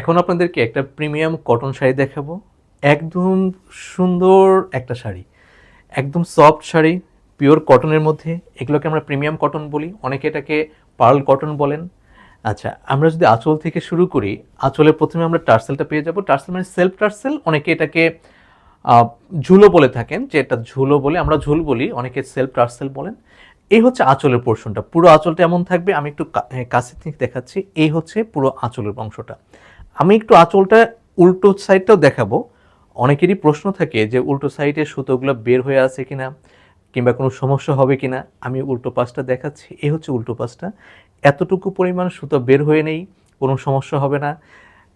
এখন আপনাদেরকে একটা প্রিমিয়াম কটন শাড়ি দেখাবো। একদম সুন্দর একটা শাড়ি। একদম সফট শাড়ি, পিওর কটনের মধ্যে। এগুলোকে আমরা প্রিমিয়াম কটন বলি। অনেকে এটাকে পার্ল কটন বলেন। আচ্ছা আমরা যদি আঁচল থেকে শুরু করি আঁচলে প্রথমে আমরা টার্সেলটা পেয়ে যাব। টার্সেল মানে সেলফ টার্সেল। অনেকে এটাকে ঝুলো বলে থাকেন, যে এটা ঝুলো বলে। আমরা ঝুল বলি, অনেকে সেলফ টার্সেল বলেন। এই হচ্ছে আঁচলের পোর্শনটা। পুরো আঁচলটা এমন থাকবে, আমি একটু কাছে থেকে দেখাচ্ছি। এই হচ্ছে পুরো আঁচলের অংশটা। আমি একটু আঁচলটা উল্টো সাইডটাও দেখাবো। অনেকেরই প্রশ্ন থাকে যে উল্টো সাইডে সুতোগুলো বের হয়ে আছে কিনা কিংবা কোনো সমস্যা হবে কিনা। আমি উল্টো পাশটা দেখাচ্ছি, এ হচ্ছে উল্টো পাশটা। এতটুকু পরিমাণ সুতো বের হয়ে নেই, কোনো সমস্যা হবে না।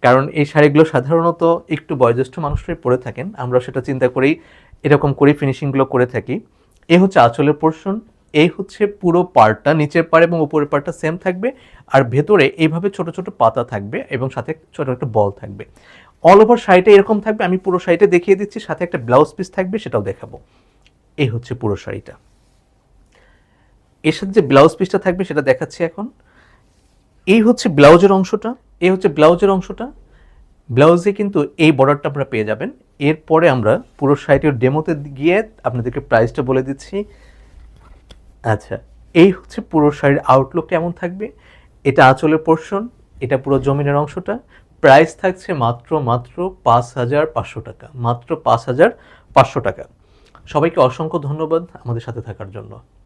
কারণ এই শাড়িগুলো সাধারণত একটু বয়োজ্যেষ্ঠ মানুষরাই পরে থাকেন, আমরা সেটা চিন্তা করেই এরকম করে ফিনিশিংগুলো করে থাকি। এ হচ্ছে আঁচলের পোর্শন এই হচ্ছে পুরো পার্টটা, নিচের পাড় এবং উপরের পার্টটা সেম থাকবে আর ভেতরে এইভাবে ছোট ছোট পাতা থাকবে এবং সাথে ছোট একটা বল থাকবে। অল ওভার শাড়িটা এরকম থাকবে, আমি পুরো শাড়িটা দেখিয়ে দিচ্ছি, সাথে একটা ব্লাউজ পিস থাকবে, সেটাও দেখাবো। এই হচ্ছে পুরো শাড়িটা। এর সাথে যে ব্লাউজ পিসটা থাকবে, সেটা দেখাচ্ছি এখন। এই হচ্ছে ব্লাউজের অংশটা এই হচ্ছে ব্লাউজের অংশটা। ব্লাউজে কিন্তু এই বর্ডারটা আপনারা পেয়ে যাবেন। এরপরে আমরা পুরো শাড়িটির ডেমোতে গিয়ে আপনাদেরকে প্রাইসটা বলে দিচ্ছি। আচ্ছা এই হচ্ছে পুরো শাড়ির আউটলুক কেমন থাকবে? এটা আঁচলের পোর্শন এটা পুরো জমিনের অংশটা। প্রাইস থাকছে মাত্র মাত্র পাঁচ হাজার পাঁচশো টাকা, মাত্র পাঁচ হাজার পাঁচশো টাকা। সবাইকে অসংখ্য ধন্যবাদ আমাদের সাথে থাকার জন্য।